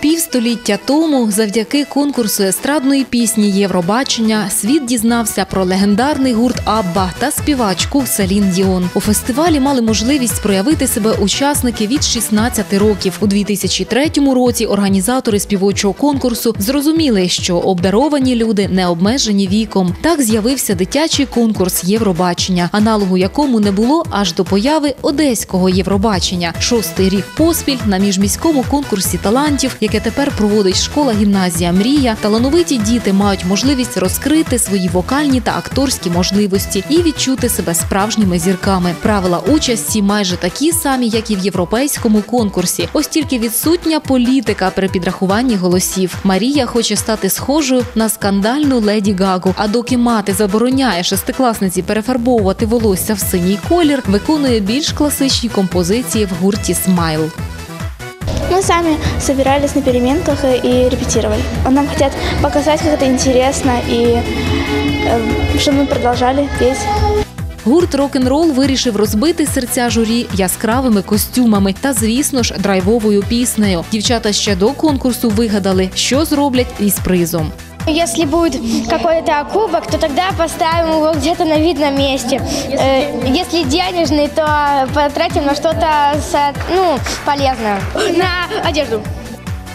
Півстоліття тому, завдяки конкурсу естрадної пісні Євробачення, світ дізнався про легендарний гурт Абба та співачку Селін Діон. У фестивалі мали можливість проявити себе учасники від 16 років. У 2003 році організатори співочого конкурсу зрозуміли, що обдаровані люди не обмежені віком. Так з'явився дитячий конкурс Євробачення, аналогу якому не було аж до появи одеського Євробачення. Шостий рік поспіль на міжміському конкурсі талантів, яке тепер проводить школа гімназія Мрія, талановиті діти мають можливість розкрити свої вокальні та акторські можливості і відчути себе справжніми зірками. Правила участі майже такі самі, як і в європейському конкурсі. Ось тільки відсутня політика при підрахуванні голосів. Марія хоче стати схожою на скандальну леді Гагу. А доки мати забороняє шестикласниці перефарбовувати волосся в синій колір, виконує більш класичні композиції в гурті Смайл. Мы сами собирались на переменках и репетировали. Нам хотят показать, как это интересно, и э, чтобы мы продолжали петь. Гурт рок-н-рол вирішив розбити серця журі яскравими костюмами та, звісно ж, драйвовою піснею. Дівчата ще до конкурсу вигадали, що зроблять із призом. Если будет какой-то кубок, то тогда поставим его где-то на видном месте. Э, Если денежный, то потратим на что-то ну, полезное. На одежду.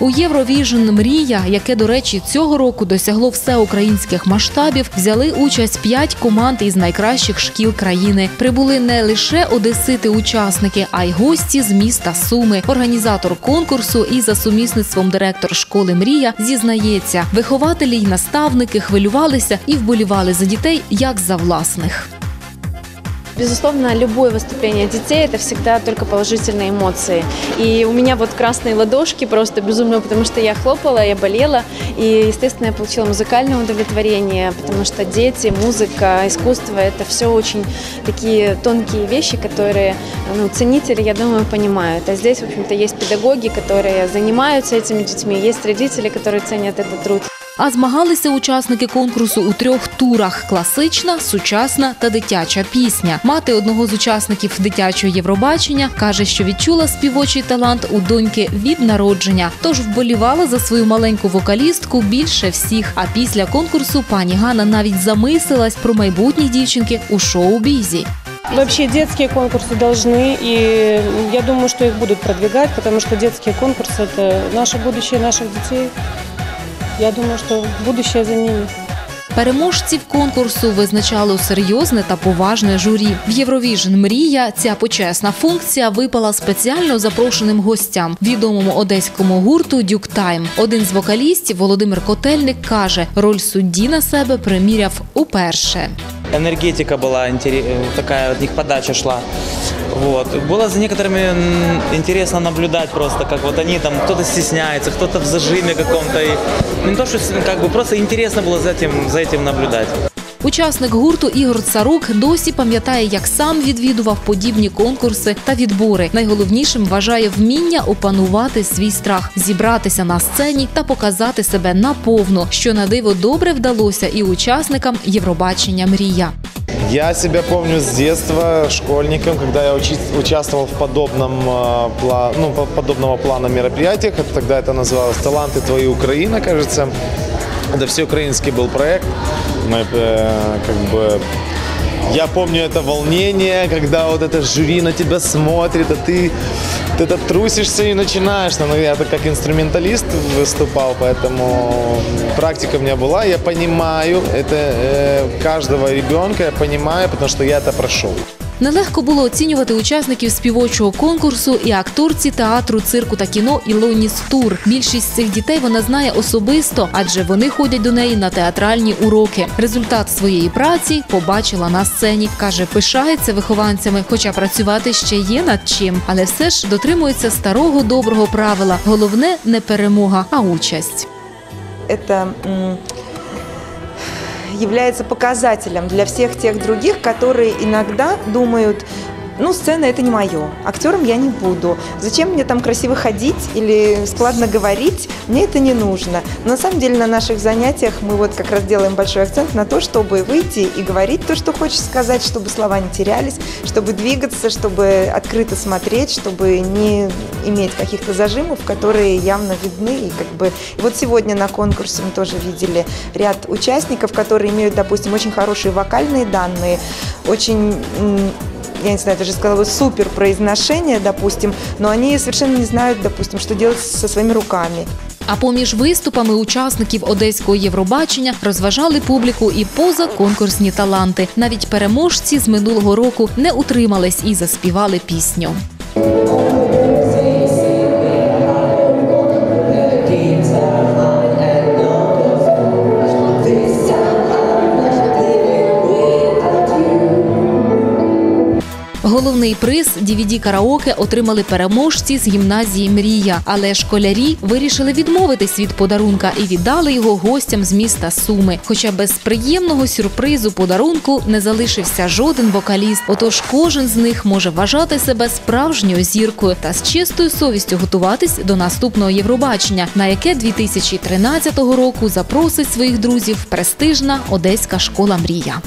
У Євровіжн Мрія, яке, до речі, цього року досягло всеукраїнських масштабів, взяли участь п'ять команд із найкращих шкіл країни. Прибули не лише одесити-учасники, а й гості з міста Суми. Організатор конкурсу і за сумісництвом директор школи Мрія зізнається, вихователі й наставники хвилювалися і вболівали за дітей як за власних. Безусловно, любое выступление детей – это всегда только положительные эмоции. И у меня вот красные ладошки просто безумно, потому что я хлопала, я болела. И, естественно, я получила музыкальное удовлетворение, потому что дети, музыка, искусство – это все очень такие тонкие вещи, которые ну, ценители, я думаю, понимают. А здесь, в общем-то, есть педагоги, которые занимаются этими детьми, есть родители, которые ценят этот труд. А змагалися учасники конкурсу у трьох турах: класична, сучасна та дитяча пісня. Мати одного з учасників дитячого Євробачення каже, що відчула співочий талант у доньки від народження, тож вболівала за свою маленьку вокалістку більше всіх. А після конкурсу пані Ганна навіть замислилась про майбутні дівчинки у шоу-бізі. Вообще детские конкурсы должны, и я думаю, что их будут продвигать, потому что детские конкурсы – это наше будущее наших детей. Я думаю, что будущее за ними. Переможців конкурсу визначало серйозне та поважне журі. В Євровіжн Мрія ця почесна функція випала спеціально запрошеним гостям, відомому одеському гурту Дюк Тайм. Один з вокалістів Володимир Котельник каже, роль судді на себе приміряв уперше. энергетика была интере- э, такая от них подача шла. Вот. Было за некоторыми м, интересно наблюдать просто, как вот они там, кто-то стесняется, кто-то в зажиме каком-то. И, ну, не то, что с- как бы просто интересно было за этим, за этим наблюдать. Учасник гурту Ігор Царук досі пам'ятає, як сам відвідував подібні конкурси та відбори. Найголовнішим вважає вміння опанувати свій страх, зібратися на сцені та показати себе наповну, що на диво добре вдалося і учасникам Євробачення Мрія. Я себя помню с детства школьником, когда я учи- участвовал в подобном, э, пла- ну, по- подобного плана мероприятиях. Это- Тогда это называлось «Таланты твоей Украины», кажется. Это всеукраинский был проект. Мы, э, как бы, я помню это волнение, когда вот это жюри на тебя смотрит, а ты, ты это трусишься и начинаешь. Но я это как инструменталист выступал, поэтому практика у меня была. Я понимаю это э, каждого ребенка, я понимаю, потому что я это прошел. Нелегко було оцінювати учасників співочого конкурсу і акторці театру, цирку та кіно Ілоні Стур. Більшість цих дітей вона знає особисто, адже вони ходять до неї на театральні уроки. Результат своєї праці побачила на сцені. каже, пишається вихованцями, хоча працювати ще є над чим, але все ж дотримується старого доброго правила. Головне не перемога, а участь. м, является показателем для всех тех других, которые иногда думают, ну, сцена это не мое. Актером я не буду. Зачем мне там красиво ходить или складно говорить? Мне это не нужно. Но на самом деле на наших занятиях мы вот как раз делаем большой акцент на то, чтобы выйти и говорить то, что хочешь сказать, чтобы слова не терялись, чтобы двигаться, чтобы открыто смотреть, чтобы не иметь каких-то зажимов, которые явно видны. И как бы и вот сегодня на конкурсе мы тоже видели ряд участников, которые имеют, допустим, очень хорошие вокальные данные, очень я не знаю, даже сказала бы супер произношение, допустим, но они совершенно не знают, допустим, что делать со своими руками. А поміж виступами учасників одеського Євробачення розважали публіку і позаконкурсні таланти. Навіть переможці з минулого року не утримались і заспівали пісню. Головний приз dvd караоке отримали переможці з гімназії Мрія, але школярі вирішили відмовитись від подарунка і віддали його гостям з міста Суми. Хоча без приємного сюрпризу подарунку не залишився жоден вокаліст. Отож, кожен з них може вважати себе справжньою зіркою та з чистою совістю готуватись до наступного Євробачення, на яке 2013 року запросить своїх друзів престижна одеська школа Мрія.